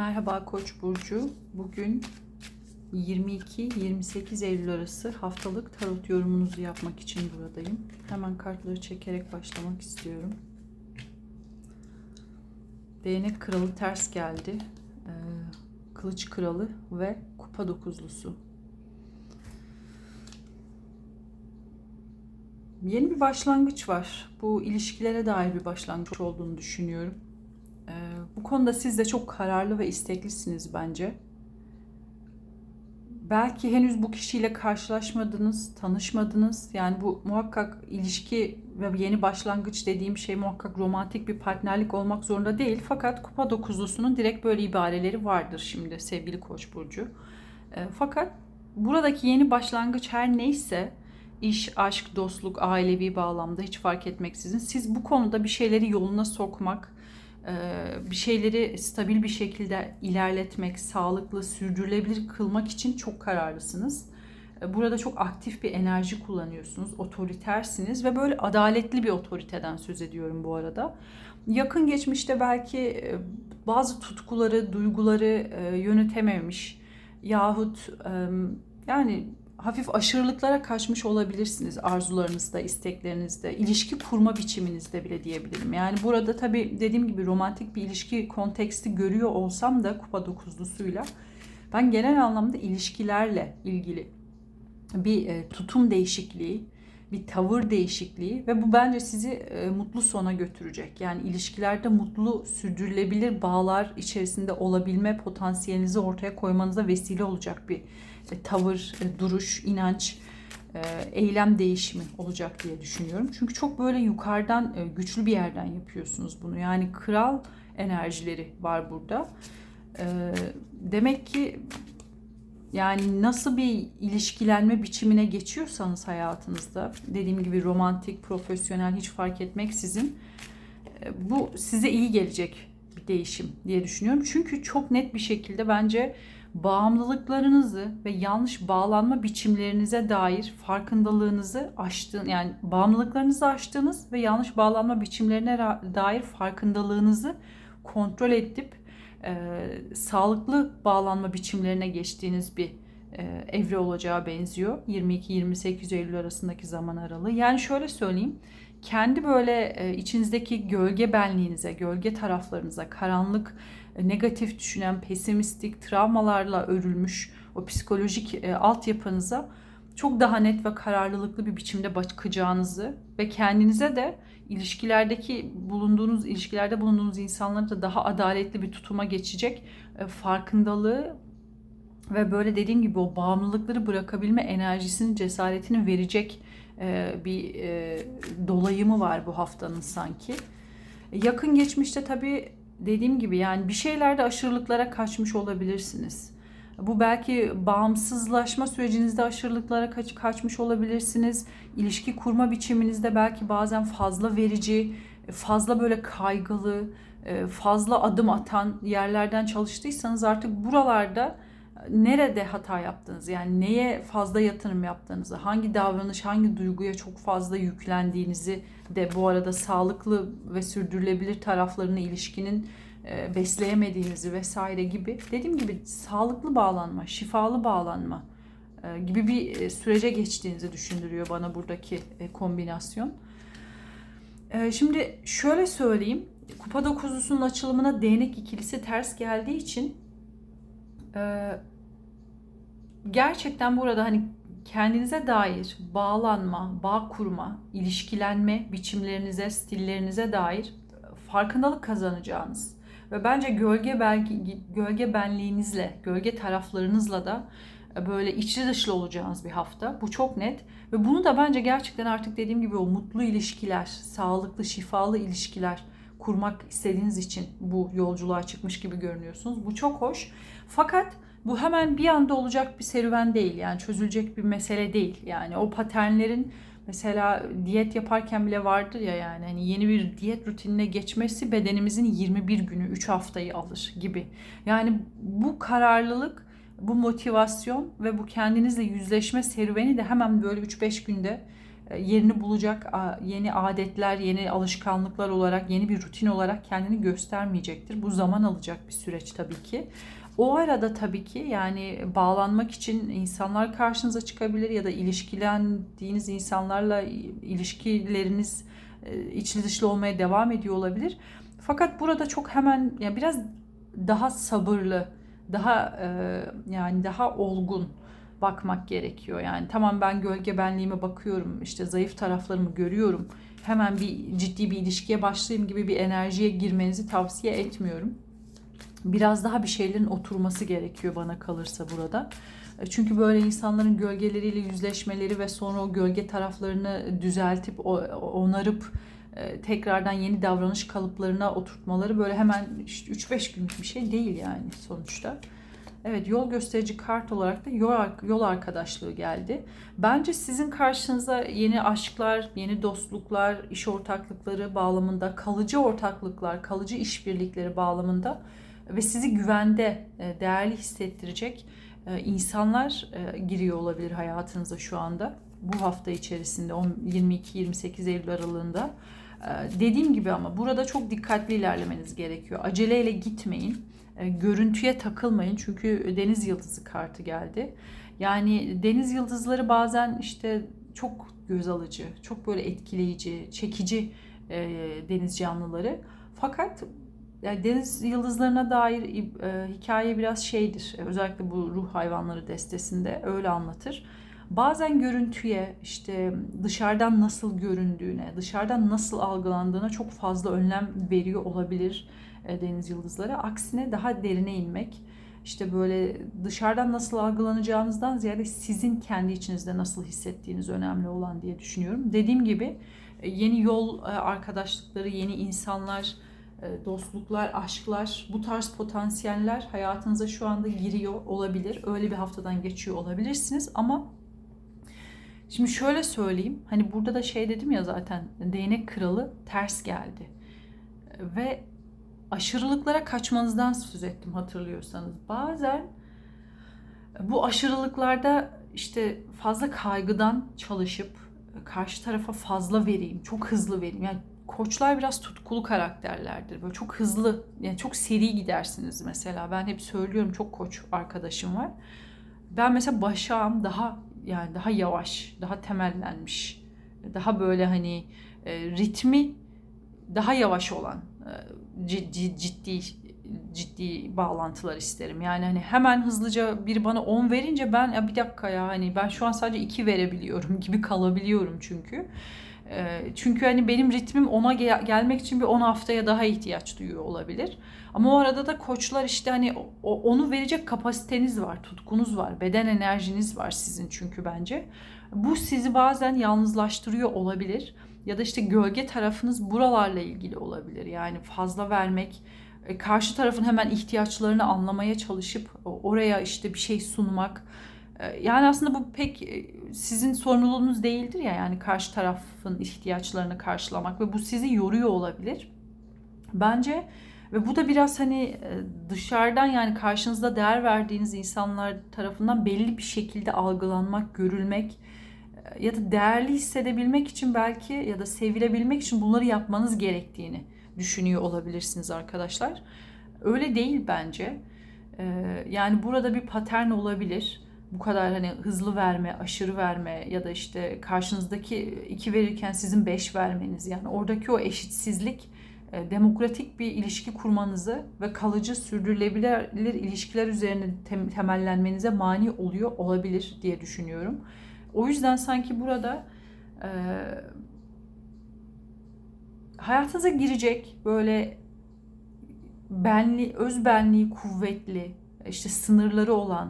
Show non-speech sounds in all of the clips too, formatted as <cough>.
Merhaba Koç burcu. Bugün 22-28 Eylül arası haftalık tarot yorumunuzu yapmak için buradayım. Hemen kartları çekerek başlamak istiyorum. Değnek kralı ters geldi. Ee, Kılıç kralı ve kupa dokuzlusu. Yeni bir başlangıç var. Bu ilişkilere dair bir başlangıç olduğunu düşünüyorum. Ee, bu konuda siz de çok kararlı ve isteklisiniz bence. Belki henüz bu kişiyle karşılaşmadınız, tanışmadınız. Yani bu muhakkak ilişki ve yeni başlangıç dediğim şey muhakkak romantik bir partnerlik olmak zorunda değil. Fakat kupa dokuzlusunun direkt böyle ibareleri vardır şimdi sevgili Koç burcu. Ee, fakat buradaki yeni başlangıç her neyse iş, aşk, dostluk, ailevi bağlamda hiç fark etmeksizin siz bu konuda bir şeyleri yoluna sokmak, bir şeyleri stabil bir şekilde ilerletmek, sağlıklı, sürdürülebilir kılmak için çok kararlısınız. Burada çok aktif bir enerji kullanıyorsunuz, otoritersiniz ve böyle adaletli bir otoriteden söz ediyorum bu arada. Yakın geçmişte belki bazı tutkuları, duyguları yönetememiş yahut yani hafif aşırılıklara kaçmış olabilirsiniz arzularınızda, isteklerinizde, ilişki kurma biçiminizde bile diyebilirim. Yani burada tabii dediğim gibi romantik bir ilişki konteksti görüyor olsam da kupa dokuzlusuyla ben genel anlamda ilişkilerle ilgili bir e, tutum değişikliği, bir tavır değişikliği ve bu bence sizi e, mutlu sona götürecek. Yani ilişkilerde mutlu, sürdürülebilir bağlar içerisinde olabilme potansiyelinizi ortaya koymanıza vesile olacak bir tavır, e, duruş, inanç, e, eylem değişimi olacak diye düşünüyorum. Çünkü çok böyle yukarıdan güçlü bir yerden yapıyorsunuz bunu. Yani kral enerjileri var burada. Demek ki yani nasıl bir ilişkilenme biçimine geçiyorsanız hayatınızda dediğim gibi romantik, profesyonel hiç fark etmeksizin bu size iyi gelecek bir değişim diye düşünüyorum. Çünkü çok net bir şekilde bence bağımlılıklarınızı ve yanlış bağlanma biçimlerinize dair farkındalığınızı aştığın yani bağımlılıklarınızı aştığınız ve yanlış bağlanma biçimlerine dair farkındalığınızı kontrol edip e, sağlıklı bağlanma biçimlerine geçtiğiniz bir e, evre olacağı benziyor. 22-28 Eylül arasındaki zaman aralığı. Yani şöyle söyleyeyim. Kendi böyle e, içinizdeki gölge benliğinize, gölge taraflarınıza, karanlık negatif düşünen, pesimistik, travmalarla örülmüş o psikolojik e, altyapınıza çok daha net ve kararlılıklı bir biçimde bakacağınızı ve kendinize de ilişkilerdeki bulunduğunuz ilişkilerde bulunduğunuz insanlara da daha adaletli bir tutuma geçecek e, farkındalığı ve böyle dediğim gibi o bağımlılıkları bırakabilme enerjisini, cesaretini verecek e, bir e, dolayımı var bu haftanın sanki. Yakın geçmişte tabii dediğim gibi yani bir şeylerde aşırılıklara kaçmış olabilirsiniz. Bu belki bağımsızlaşma sürecinizde aşırılıklara kaç, kaçmış olabilirsiniz. İlişki kurma biçiminizde belki bazen fazla verici, fazla böyle kaygılı, e, fazla adım atan yerlerden çalıştıysanız artık buralarda nerede hata yaptınız? Yani neye fazla yatırım yaptığınızı, hangi davranış, hangi duyguya çok fazla yüklendiğinizi de bu arada sağlıklı ve sürdürülebilir taraflarını ilişkinin e, besleyemediğinizi vesaire gibi dediğim gibi sağlıklı bağlanma, şifalı bağlanma e, gibi bir e, sürece geçtiğinizi düşündürüyor bana buradaki kombinasyon. Şimdi şöyle söyleyeyim. Kupa dokuzlusunun açılımına değnek ikilisi ters geldiği için gerçekten burada hani kendinize dair bağlanma, bağ kurma, ilişkilenme biçimlerinize, stillerinize dair farkındalık kazanacağınız ve bence gölge belki gölge benliğinizle, gölge taraflarınızla da böyle içli dışlı olacağınız bir hafta. Bu çok net ve bunu da bence gerçekten artık dediğim gibi o mutlu ilişkiler, sağlıklı, şifalı ilişkiler kurmak istediğiniz için bu yolculuğa çıkmış gibi görünüyorsunuz. Bu çok hoş. Fakat bu hemen bir anda olacak bir serüven değil. Yani çözülecek bir mesele değil. Yani o paternlerin mesela diyet yaparken bile vardır ya yani hani yeni bir diyet rutinine geçmesi bedenimizin 21 günü 3 haftayı alır gibi. Yani bu kararlılık, bu motivasyon ve bu kendinizle yüzleşme serüveni de hemen böyle 3-5 günde yerini bulacak yeni adetler, yeni alışkanlıklar olarak, yeni bir rutin olarak kendini göstermeyecektir. Bu zaman alacak bir süreç tabii ki. O arada tabii ki yani bağlanmak için insanlar karşınıza çıkabilir ya da ilişkilendiğiniz insanlarla ilişkileriniz e, içli dışlı olmaya devam ediyor olabilir. Fakat burada çok hemen yani biraz daha sabırlı, daha e, yani daha olgun bakmak gerekiyor. Yani tamam ben gölge benliğime bakıyorum, işte zayıf taraflarımı görüyorum. Hemen bir ciddi bir ilişkiye başlayayım gibi bir enerjiye girmenizi tavsiye etmiyorum. Biraz daha bir şeylerin oturması gerekiyor bana kalırsa burada. E, Çünkü böyle insanların gölgeleriyle yüzleşmeleri ve sonra o gölge taraflarını düzeltip onarıp e, tekrardan yeni davranış kalıplarına oturtmaları böyle hemen işte 3-5 günlük bir şey değil yani sonuçta. Evet yol gösterici kart olarak da yol, yol arkadaşlığı geldi. Bence sizin karşınıza yeni aşklar, yeni dostluklar, iş ortaklıkları bağlamında, kalıcı ortaklıklar, kalıcı işbirlikleri bağlamında ve sizi güvende, e, değerli hissettirecek e, insanlar e, giriyor olabilir hayatınıza şu anda. Bu hafta içerisinde 22-28 Eylül aralığında. Dediğim gibi ama burada çok dikkatli ilerlemeniz gerekiyor. Aceleyle gitmeyin. E, Görüntüye takılmayın çünkü deniz yıldızı kartı geldi. Yani deniz yıldızları bazen işte çok göz alıcı, çok böyle etkileyici, çekici e, deniz canlıları. Fakat yani deniz yıldızlarına dair e, hikaye biraz şeydir. Özellikle bu ruh hayvanları destesinde öyle anlatır. Bazen görüntüye, işte dışarıdan nasıl göründüğüne, dışarıdan nasıl algılandığına çok fazla önlem veriyor olabilir deniz yıldızları. Aksine daha derine inmek, işte böyle dışarıdan nasıl algılanacağınızdan ziyade sizin kendi içinizde nasıl hissettiğiniz önemli olan diye düşünüyorum. Dediğim gibi e, yeni yol e, arkadaşlıkları, yeni insanlar, e, dostluklar, aşklar, bu tarz potansiyeller hayatınıza şu anda giriyor olabilir. Öyle bir haftadan geçiyor olabilirsiniz ama şimdi şöyle söyleyeyim. Hani burada da şey dedim ya zaten değnek kralı ters geldi. Ve aşırılıklara kaçmanızdan söz ettim hatırlıyorsanız. Bazen bu aşırılıklarda işte fazla kaygıdan çalışıp karşı tarafa fazla vereyim, çok hızlı vereyim. Yani koçlar biraz tutkulu karakterlerdir. Böyle çok hızlı, yani çok seri gidersiniz mesela. Ben hep söylüyorum çok koç arkadaşım var. Ben mesela başağım daha yani daha yavaş, daha temellenmiş, daha böyle hani e, ritmi daha yavaş olan e, ciddi ciddi ciddi bağlantılar isterim. Yani hani hemen hızlıca biri bana 10 verince ben ya bir dakika ya hani ben şu an sadece 2 verebiliyorum <laughs> gibi kalabiliyorum çünkü. E, Çünkü hani benim ritmim ona gel- gelmek için bir 10 haftaya daha ihtiyaç duyuyor olabilir. Ama o arada da koçlar işte hani onu verecek kapasiteniz var, tutkunuz var, beden enerjiniz var sizin çünkü bence. Bu sizi bazen yalnızlaştırıyor olabilir. Ya da işte gölge tarafınız buralarla ilgili olabilir. Yani fazla vermek, e, karşı tarafın hemen ihtiyaçlarını anlamaya çalışıp oraya işte bir şey sunmak. E, Yani aslında bu pek e, sizin sorumluluğunuz değildir ya yani karşı tarafın ihtiyaçlarını karşılamak ve bu sizi yoruyor olabilir. Bence ve bu da biraz hani dışarıdan yani karşınızda değer verdiğiniz insanlar tarafından belli bir şekilde algılanmak, görülmek ya da değerli hissedebilmek için belki ya da sevilebilmek için bunları yapmanız gerektiğini düşünüyor olabilirsiniz arkadaşlar. Öyle değil bence. E, Yani burada bir patern olabilir. Bu kadar hani hızlı verme, aşırı verme ya da işte karşınızdaki iki verirken sizin beş vermeniz yani oradaki o eşitsizlik e, demokratik bir ilişki kurmanızı ve kalıcı sürdürülebilir ilişkiler üzerine tem- temellenmenize mani oluyor olabilir diye düşünüyorum. O yüzden sanki burada e, hayatınıza girecek böyle benli, öz benliği kuvvetli, işte sınırları olan,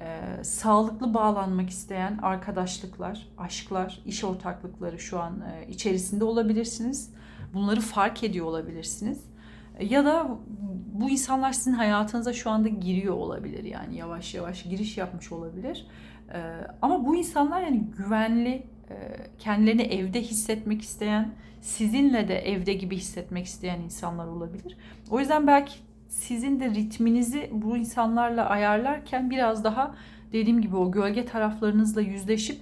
e, sağlıklı bağlanmak isteyen arkadaşlıklar, aşklar, iş ortaklıkları şu an e, içerisinde olabilirsiniz. Bunları fark ediyor olabilirsiniz. E, Ya da bu insanlar sizin hayatınıza şu anda giriyor olabilir yani yavaş yavaş giriş yapmış olabilir. E, Ama bu insanlar yani güvenli, e, kendilerini evde hissetmek isteyen, sizinle de evde gibi hissetmek isteyen insanlar olabilir. O yüzden belki sizin de ritminizi bu insanlarla ayarlarken biraz daha dediğim gibi o gölge taraflarınızla yüzleşip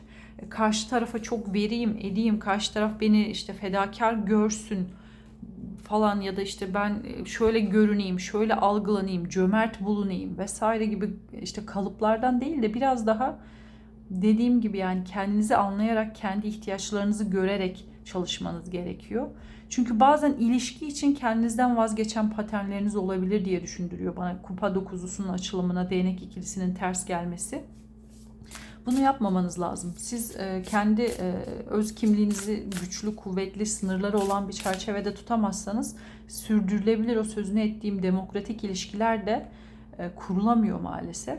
karşı tarafa çok vereyim, edeyim, karşı taraf beni işte fedakar görsün falan ya da işte ben şöyle görüneyim, şöyle algılanayım, cömert bulunayım vesaire gibi işte kalıplardan değil de biraz daha dediğim gibi yani kendinizi anlayarak, kendi ihtiyaçlarınızı görerek çalışmanız gerekiyor. Çünkü bazen ilişki için kendinizden vazgeçen paternleriniz olabilir diye düşündürüyor bana kupa dokuzusunun açılımına değnek ikilisinin ters gelmesi. Bunu yapmamanız lazım. Siz e, kendi e, öz kimliğinizi güçlü, kuvvetli, sınırları olan bir çerçevede tutamazsanız sürdürülebilir o sözünü ettiğim demokratik ilişkiler de e, kurulamıyor maalesef.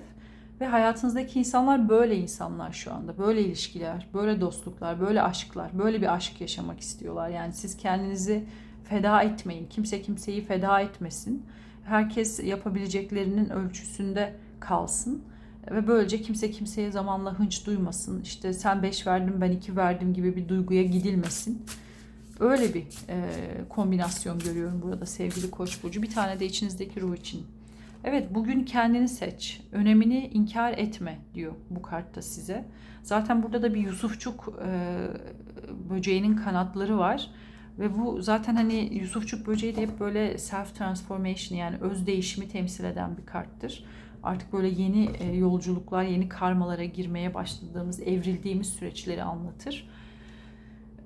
Ve hayatınızdaki insanlar böyle insanlar şu anda. Böyle ilişkiler, böyle dostluklar, böyle aşklar, böyle bir aşk yaşamak istiyorlar. Yani siz kendinizi feda etmeyin. Kimse kimseyi feda etmesin. Herkes yapabileceklerinin ölçüsünde kalsın. Ve böylece kimse kimseye zamanla hınç duymasın. İşte sen 5 verdin ben 2 verdim gibi bir duyguya gidilmesin. Öyle bir e, kombinasyon görüyorum burada sevgili Koç burcu. Bir tane de içinizdeki ruh için. Evet bugün kendini seç. Önemini inkar etme diyor bu kartta size. Zaten burada da bir Yusufçuk e, böceğinin kanatları var. Ve bu zaten hani Yusufçuk böceği de hep böyle self transformation yani öz değişimi temsil eden bir karttır. Artık böyle yeni e, yolculuklar, yeni karmalara girmeye başladığımız, evrildiğimiz süreçleri anlatır.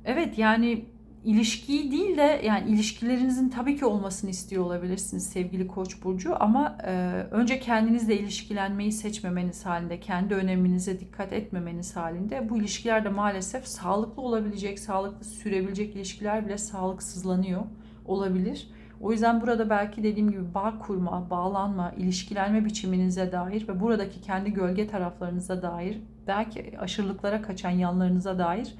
Evet yani ilişkiyi değil de yani ilişkilerinizin tabii ki olmasını istiyor olabilirsiniz sevgili Koç burcu ama e, önce kendinizle ilişkilenmeyi seçmemeniz halinde, kendi öneminize dikkat etmemeniz halinde bu ilişkiler de maalesef sağlıklı olabilecek, sağlıklı sürebilecek ilişkiler bile sağlıksızlanıyor olabilir. O yüzden burada belki dediğim gibi bağ kurma, bağlanma, ilişkilenme biçiminize dair ve buradaki kendi gölge taraflarınıza dair, belki aşırılıklara kaçan yanlarınıza dair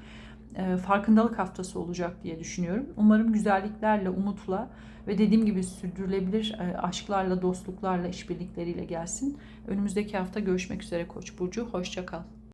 farkındalık haftası olacak diye düşünüyorum. Umarım güzelliklerle, umutla ve dediğim gibi sürdürülebilir e, aşklarla, dostluklarla, işbirlikleriyle gelsin. Önümüzdeki hafta görüşmek üzere Koç burcu. Hoşça kal.